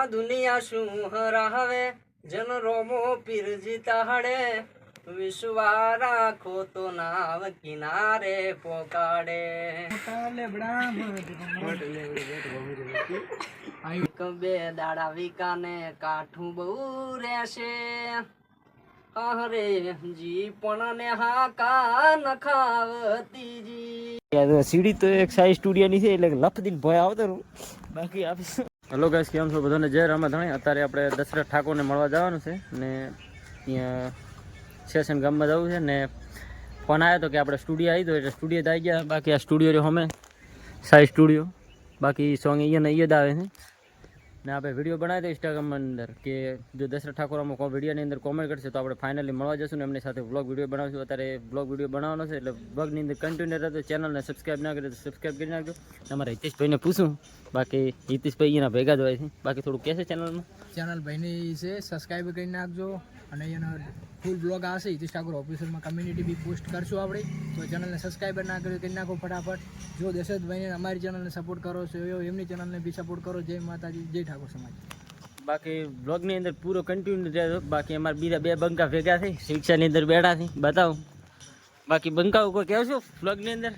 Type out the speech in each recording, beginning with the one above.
આ દુનિયા શું હરાવે? જન રોમો પીર જીતા હડે વિશ્વા રાખો તો નાવ કિનારે પોકાડે. બે દાડા વિકાને કાઠું બહુ રહેશે. અરે જી પણ ને હાકા નખાવતી જી. સીડી તો એક સાઈ સ્ટુડિયોની છે એટલે લફદીન ભય આવતો રહું. બાકી આપીશ હેલો ગાઈસ કેમ છો બધાને? જય રામાધાણી. અત્યારે આપણે દશરથ ઠાકોરને મળવા જવાનું છે ને અહીંયા સેશન ગામમાં જવું છે ને ફોન આવ્યો તો કે આપણે સ્ટુડિયો આવી દો એટલે સ્ટુડિયો આવી ગયા. બાકી આ સ્ટુડિયો રહ્યો અમે, સાઈ સ્ટુડિયો. બાકી સોંગ અહીંયા ને અહીંયા જ આવે છે. ને આપણે વીડિયો બનાવી દઈએ ઇન્સ્ટાગ્રામમાં અંદર, કે જો દશરથ ઠાકોર અમુક વિડીયોની અંદર કોમેન્ટ કરશે તો આપણે ફાઇનલી મળવા જશું ને એમની સાથે બ્લોગ વીડિયો બનાવશું. અત્યારે બ્લોગ વીડિયો બનાવવાનો છે, એટલે બ્લોગની અંદર કન્ટિન્યુ રહેતો ચેનલને સબસ્ક્રાઈબ ના કરે તો સબસ્ક્રાઈબ કરી નાખજો. અમારા હિતેશભાઈને પૂછું બાકી હિતેશભાઈ એના ભેગા જ હોય છે. બાકી થોડું કહેશે ચેનલમાં ચેનલ ભાઈની છે સબસ્ક્રાઈબ કરી નાખજો અને એનો ફૂલ બ્લોગ આવશે. હિતેશ ઠાકોર ઓફિસરમાં કમ્યુનિટી બી પોસ્ટ કરશું આપણે. તો ચેનલને સબસ્ક્રાઈબ ના કર્યું કરી નાખો ફટાફટ. જો દશરથભાઈને અમારી ચેનલને સપોર્ટ કરો છો એવો એમની ચેનલને બી સપોર્ટ કરો. જય માતાજી જય ઠાકોર સમાજ. બાકી બ્લોગની અંદર પૂરો કન્ટિન્યુ રહેતો બાકી અમારા બીજા બે બંકા ભેગા થઈ શિક્ષાની અંદર બેઠા થઈ બતાવું. બાકી બંકાઓ કોઈ કહેશો બ્લોગની અંદર?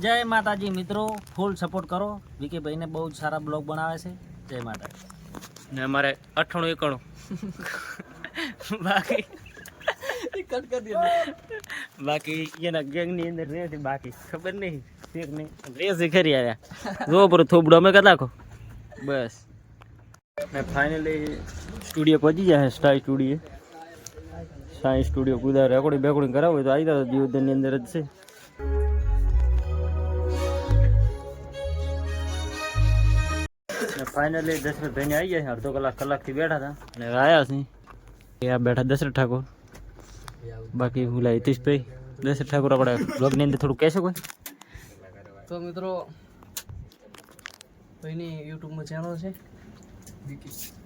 જય માતાજી મિત્રો ફૂલ સપોર્ટ કરો. વિકે ભાઈને બહુ જ સારા બ્લોગ બનાવે છે. જય માતાજી. ને અમારે અઠાણું એકાણું. બાકી બાકી એના ગેંગની અંદર રહેતી છે બાકી ખબર નહીં. શેખ નહીં. છે ખરી આયા જો પર થોબડું અમે કદાખો બસ. ને ફાઇનલી સ્ટુડિયો પહોંચી જાય સ્ટાઈ સ્ટુડિયો સાઈ સ્ટુડિયો કુદા રેકોર્ડિંગ બેકોર્ડિંગ કરાવું હોય તો આવી જાવ દિવસની અંદર જ છે. ફાઇનલી દશરથભાઈને આવી ગયા અડધો કલાક કલાકથી બેઠા હતા અને આવ્યા છે એ આ બેઠા દશરથ ઠાકોર. બાકી ભૂલા હિતેશભાઈ. દશરથ ઠાકોર આપણે બ્લોગની અંદર થોડું કહેશો કોઈ? તો મિત્રો, ભાઈની યુટ્યુબમાં ચેનલ છે.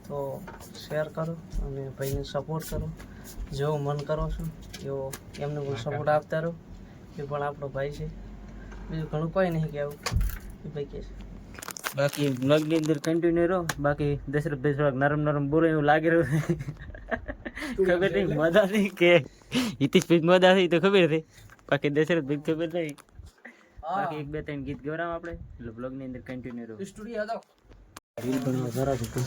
તો શેર કરો અને ભાઈને સપોર્ટ કરો. જેવો મન કરો છો, એવો એમને પણ સપોર્ટ આપતા રહો. એ પણ આપણો ભાઈ છે. બીજું ઘણું કોઈ નહીં કહેવું. એ ભાઈ કહે છે. બાકી વ્લોગની અંદર કન્ટિન્યુ રહો. બાકી દશરથભાઈ થોડાક નરમ નરમ બોલે એવું લાગી રહ્યું ખબર નહીં મજા નહીં કે હિતેશભાઈ મજા થઈ તો ખબર હતી બાકી દશરથભાઈ ખબર નહીં. બાકી એક બે ત્રણ ગીત ગવડાવ આપણે. એટલે બ્લોગની અંદર કન્ટિન્યુ રહો. સ્ટુડિયો હતો રીલ બનાવવા જરા હતું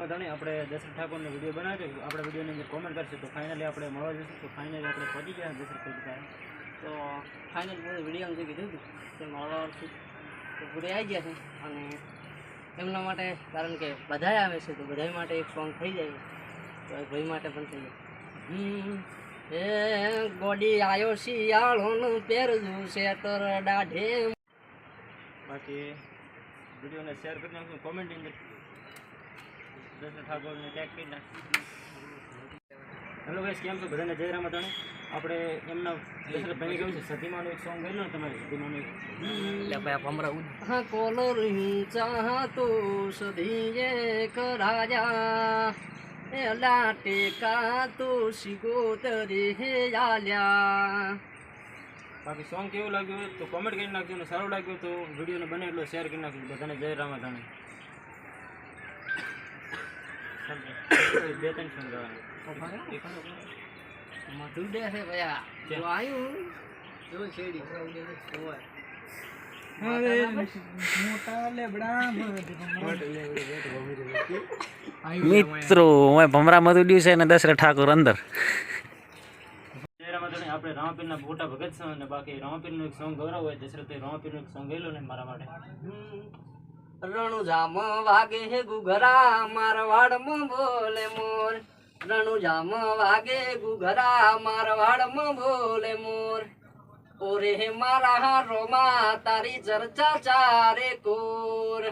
રામધાણી આપણે દશરથ ઠાકોરનો વીડિયો બનાવ્યો આપણે વિડીયોની અંદર કોમેન્ટ કરશું તો ફાઇનલી આપણે મળવા જશું તો ફાઇનલી આપણે પહોંચી ગયા દશરથ ઠાકોર તો ફાઇનલ બધું વીડિયો જે કીધું હતું તે મળવા છું તો પૂરે આવી ગયા છે અને એમના માટે, કારણ કે બધાય આવે છે, તો બધા માટે એક સોંગ થઈ જાય. તો ભાઈ માટે પણ થઈ જાય. એ ગોડી આવ્યો શિયાળોનું પહેરજું શેટર દાઢે. બાકી વિડીયોને શેર કરી નાખજો કોમેન્ટ અંદર દશરથ ઠાકોરને ટેગ કરી નાખજો હેલો ગાઈસ કેમ છો? બધાને જય રામાધાણી આપણે એમના ભાઈ કહ્યું છે સતીમાનું એક સોંગ ગયેલું ને તમારે સતીમાનું એક. હા કોલર ચાહતો સધી એક કરાયા એ લાટે કા તો શિગોતરે હે આલ્યા. બાકી સોંગ કેવું લાગ્યું તો કોમેન્ટ કરી નાખજો અને સારું લાગ્યું તો વિડીયોને બને એટલો શેર કરી નાખજો. બધાને જય રામાધાણી બે ત્રણ સોંગ મધુ દે છે મિત્રો ભમરા મધુડ્યું છે અને દશરથ ઠાકોર અંદર. આપણે રામાપીરના મોટા ભગત અને બાકી રામાપીરનું એક સોંગ ગૌરવ હોય દશરથભાઈ રામાપીરનું એક સોંગ ગયેલું ને મારા માટે. રણુજામ વાગે હે ગુગરા મારવાડમાં બોલે મોર. રણુજામ વાગે ગુગરા મારવાડમાં બોલે મોર. ઓરે હે મારા રોમા તારી ચર્ચા ચારે કોર.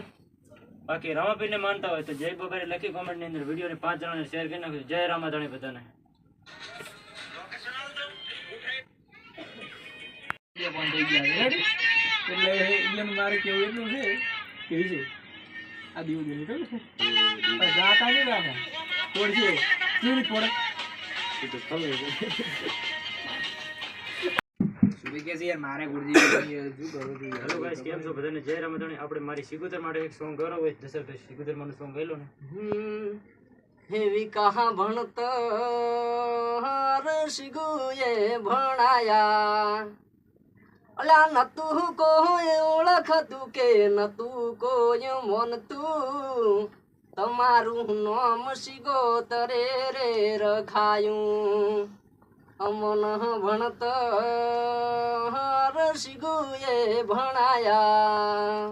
બાકી રામાપીરને માનતા હોય તો જય બગારે લખી કોમેન્ટની અંદર વીડિયો ને પાંચ જણાને શેર કરી નાખજો. જય રામાધાણી બધાને? એટલે એમ મારે કેવું એટલું છે કે છે? આ દીવું દીવું ખબર છે? ગાતા નહીં રાખે કોડ છે? કેવી હેલો ગાઈસ કેમ છો બધાને? જય રામધણી. આપણે મારી સિગુતર માટે એક સોંગ કરો હોય. દશરથ સિગુતર માનું સોંગ ગયેલો ને? હમ, હેવી કહા ભણતર શિગુએ ભણાયા. અલ્યા નતું કોઈ ઓળખતું કે નતું કોઈ મોનતું? તમારું નામ શિગોતરે રે રખાયું. અમન ભણતર શીગુએ ભણાયા.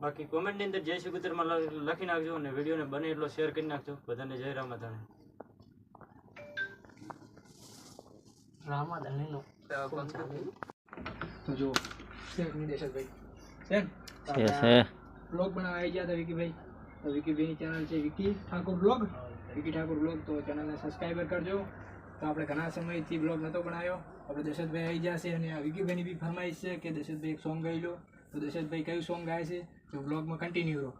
બાકી કોમેન્ટની અંદર જય શ્રી માં લખી નાખજો અને વીડિયો ને બને એટલો શેર કરી નાખજો. બધાને જય રામધણી. રામાધણીનો તો જો છે નિદેશકભાઈ છે ને? તો છે છે. બ્લોગ બનાવવા આવી ગયા હતા વિકીભાઈ તો વિકીભાઈની ચેનલ છે વિકી ઠાકોર બ્લોગ. વિકી ઠાકોર બ્લોગ તો ચેનલને સબસ્ક્રાઈબર કરજો. તો આપણે ઘણા સમયથી બ્લોગ નહોતો બનાવ્યો. આપણે દશરથભાઈ આવી ગયા છે અને આ વિકીભાઈની બી ફરમાઈશ છે કે દશરથભાઈ એક સોંગ ગાઈ લો. તો દશરથભાઈ કયું સોંગ ગાય છે? તો બ્લોગમાં કન્ટિન્યુ રહો.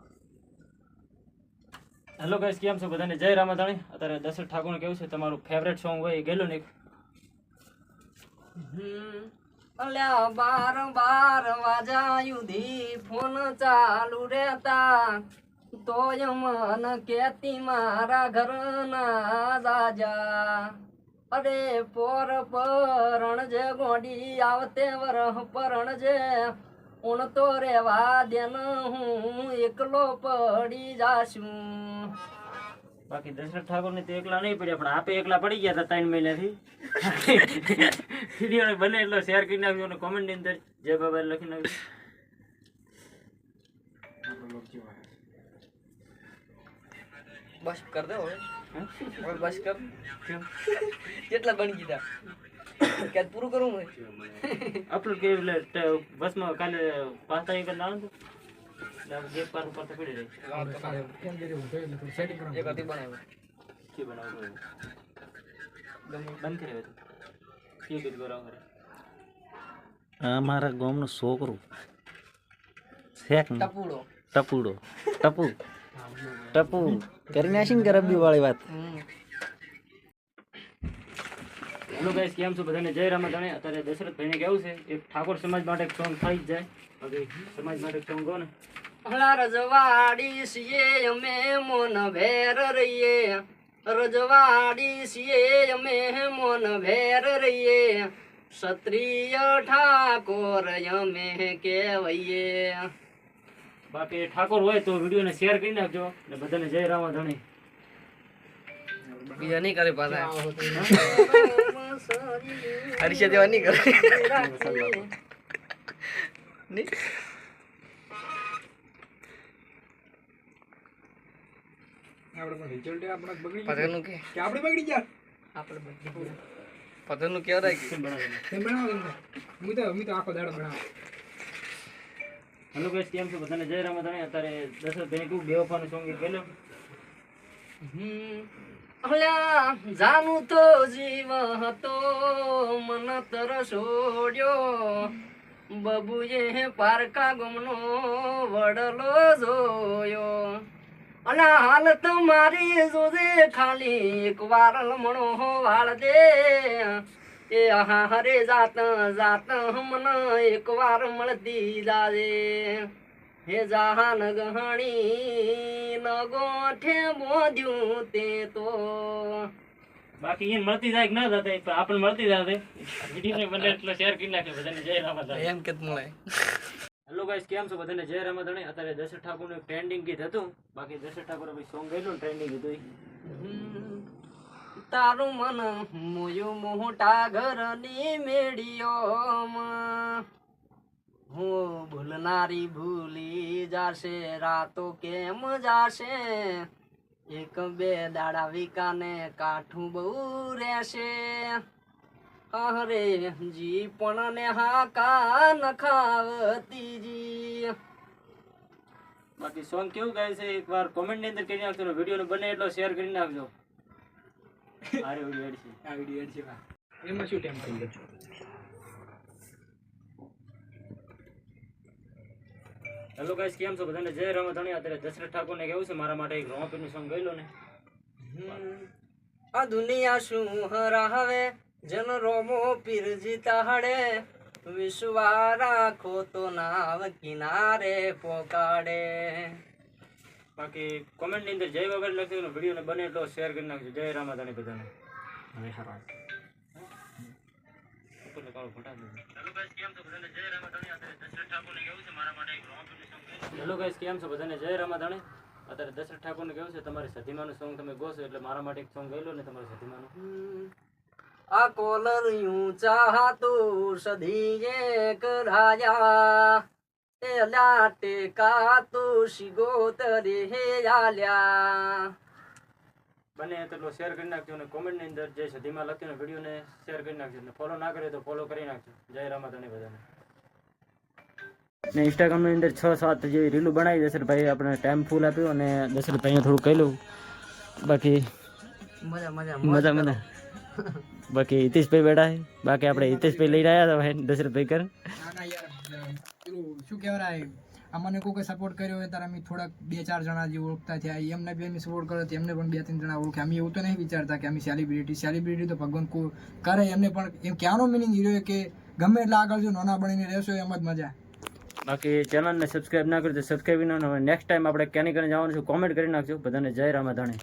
હેલો ગાઈસ કેમ છો બધાને? જય રામાધાણી. અત્યારે દશરથ ઠાકોર કેવું છે? તમારું ફેવરેટ સોંગ હોય એ ગયેલું ને. અલ્યા બાર બાર વાજાયું ધી ફોન ચાલુ રહેતા. તોય મન કેતી મારા ઘરના જાજા અરે પોર પરણ જે ગોડી આવતે વરહ પરણ જે. ઉણ તો રેવા દેન હું એકલો પડી જાશું. બાકી દશરથ ઠાકોર ને તો એકલા નહીં પડ્યા, પણ આપે એકલા પડી ગયા હતા ત્રણ મહિનાથી. વીડિયો બને એટલો શેર કરી નાખજો અને કોમેન્ટની અંદર જય બાબા લખી નાખજો. બસ કર દે હવે. બસ કર. કેટલા બની ગીતા કે પૂરું કરવું હોય અપલોડ કરી એટલે બસમાં કાલે પાંચ તારીખ હતું. એટલે ગેપ પાર ઉપર તો પડી રહી. કે હું સેટિંગ બનાવ્યું. શું બનાવવું? હોય? બંધ કરી હવે તો. શું કીધું બરાબર? આ મારા ગામનું છોકરું. શેક ટપુડો. ટપુડો. ટપુ. ટપુ. કરી નાખી ને રબ્બી વાળી વાત? હેલો ગાઈસ કેમ છો બધાને? જય રામાધણે અત્યારે દશરથભાઈને કેવું છે? એક ઠાકોર સમાજ માટે એક સોંગ થઈ જ જાય. હવે સમાજ માટે એક સોંગ ગો ને. હળા રજવાડી છીએ અમે મોન ભેર રહીએ. રજવાડી છીએ અમે મોન ભેર રહીએ. ક્ષત્રિય ઠાકોર અમે કહેવાઈએ. બાકી ઠાકોર હોય તો વિડીયોને શેર કરી નાખજો અને બધાને જય રામા ધણી બીજા નહીં કરે પાછા. હરીશા દેવા નહીં કરે. આપણે પણ રિઝલ્ટ આપણે બગડી પતંગનું કે? કે આપણે બગડી ગયા? આપણે પતંગનું કહેવાય કે? તેમ બનાવો હું તો હું તો આખો દાડો બનાવો. હેલો ગાઈસ કેમ છો? બધાને જય રામાધણી અત્યારે દશરથભાઈને કેવું બેવફાનું સોંગ હમ. અલ્યા જાનું તો જીવ હતો મન તર છોડ્યો. બબુએ પારકા ગમનો વડલો જોયો. અને હાલ તમારી જોજે ખાલી એક વાર લમણો વાળ દે. એ હા હરે જાત જાત મન એક વાર મળતી જાજે. હે જહાન ગહણી ન ગોઠે બોધ્યું તે તો. બાકી એને મળતી જાય કે ના પણ આપણને મળતી જાય વિડીયોને બને એટલો શેર કરી નાખે બધાને જય રામ. એમ કે મળે. હેલો ગાઈસ કેમ છો બધાને? જય રામાધણી. અત્યારે દશરથ ઠાકોરનું ટ્રેન્ડિંગ ગીત હતું. બાકી દશરથ ઠાકોર ભાઈ સોંગ ગયેલું ટ્રેન્ડિંગ હોય તારું મન મોયું મોટા ઘરની મેળીઓમાં. હું ભૂલનારી ભૂલી જાશે, રાતો કેમ જાશે? એક બે દાડા વિકાને કાઠું બહુ રહેશે. અરે જી પણ ને હાકા નખાવતીજી બાકી સોંગ કેવું ગાય છે એકવાર કોમેન્ટની અંદર કરી નાખજો વીડિયો ને બને એટલો શેર કરી નાખજો આરે વીડિયો એડ છે. આ વીડિયો એડ છે. એમાં શું ટાઈમ કરી ગયો? હેલો ગાઈસ કેમ છો બધાને? જય રામાધણી. અત્યારે દશરથ ઠાકોરને કેવું છે? મારા માટે એક રોમાપીરનું સોંગ ગયેલો ને. આ દુનિયા શું હરાવે? જન રોમો પીરજી તાહડે વિશ્વા રાખો તો નાવ કિનારે પોકાડે. બાકી કોમેન્ટની અંદર જય વગર લખી વિડીયોને બને એટલો શેર કરી નાખજો. જય રામાધાણી બધાને. હવે હરા. હેલો ગાઈસ કેમ છો બધાને? જય રામાધાણી. અત્યારે દશરથ ઠાકોરને કેવું છે? તમારી સધીમાનું સોંગ તમે ગોશો એટલે મારા માટે એક સોંગ ગયેલો ને તમારે સધીમાનું. આ કોલર ઊંચા હાતું સધી એક રાજા. એ અલ્યા ટેકા તું શિગોતરે હે આલ્યા. બને તેટલો શેર કરી નાખજો અને કોમેન્ટની અંદર જે સધીમાં લખ્યું ને વિડીયોને શેર કરી નાખજો અને ફોલો ના કરે તો ફોલો કરી નાખજો. જય રામાધાણી બધાને. ને ઇન્સ્ટાગ્રામની અંદર છ સાત જેવી રીલું બનાવી દશરથભાઈ આપણે ટાઈમ ફૂલ આપ્યો અને દશરથભાઈએ થોડું લઉં બાકી મજા મજા મજા મજા. બાકી હિતેશભાઈ બેઠા છે. બાકી આપણે હિતેશભાઈ લઈને આવ્યા હતા ભાઈ દશરથભાઈ કર. ના ના યાર પેલું શું કહેવાય અમને કોઈ કોઈ સપોર્ટ કર્યો હોય ત્યારે અમે થોડાક બે ચાર જણા જે ઓળખતા થયા એમને બી અમે સપોર્ટ કર્યો તો એમને પણ બે ત્રણ જણા ઓળખ્યા. અમે એવું તો નહીં વિચારતા કે અમે સેલિબ્રિટી સેલિબ્રિટી તો ભગવાન કો કરે એમને પણ એમ કહેવાનો મિનિંગ એ કે ગમે એટલા આગળ જો નાના બનીને રહેશો એમ જ મજા. બાકી ચેનલને સબસ્ક્રાઇબ ના કર્યું તો સબસ્ક્રાઇબ ના નેક્સ્ટ ટાઈમ આપણે ક્યાંની કરીને જવાનું છે કોમેન્ટ કરી નાખજો. બધાને જય રામાધાણી.